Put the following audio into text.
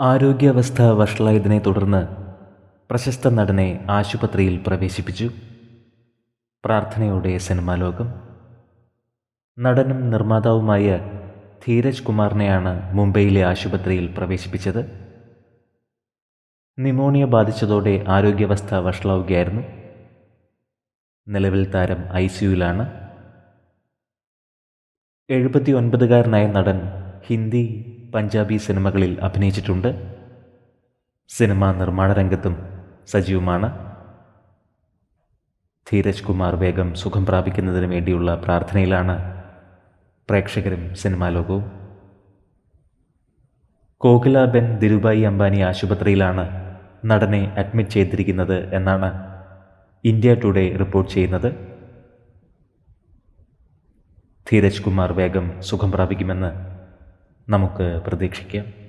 ആരോഗ്യാവസ്ഥ വഷളായതിനെ തുടർന്ന് പ്രശസ്ത നടനെ ആശുപത്രിയിൽ പ്രവേശിപ്പിച്ചു. പ്രാർത്ഥനയോടെ സിനിമാലോകം. നടനും നിർമ്മാതാവുമായ ധീരജ് കുമാറിനെയാണ് മുംബൈയിലെ ആശുപത്രിയിൽ പ്രവേശിപ്പിച്ചത്. നിമോണിയ ബാധിച്ചതോടെ ആരോഗ്യാവസ്ഥ വഷളാവുകയായിരുന്നു. നിലവിൽ താരം ഐ സിയുലാണ് എഴുപത്തി ഒൻപതുകാരനായ നടൻ ഹിന്ദി പഞ്ചാബി സിനിമകളിൽ അഭിനയിച്ചിട്ടുണ്ട്. സിനിമാ നിർമ്മാണ രംഗത്തും സജീവമാണ്. ധീരജ് കുമാർ വേഗം സുഖം പ്രാപിക്കുന്നതിന് വേണ്ടിയുള്ള പ്രാർത്ഥനയിലാണ് പ്രേക്ഷകരും സിനിമാ ലോകവും. കോകില ബെൻ ധിരുഭായി അംബാനി ആശുപത്രിയിലാണ് നടനെ അഡ്മിറ്റ് ചെയ്തിരിക്കുന്നത് എന്നാണ് ഇന്ത്യ ടുഡേ റിപ്പോർട്ട് ചെയ്യുന്നത്. ധീരജ് കുമാർ വേഗം സുഖം പ്രാപിക്കുമെന്ന് നമുക്ക് പ്രതീക്ഷിക്കാം.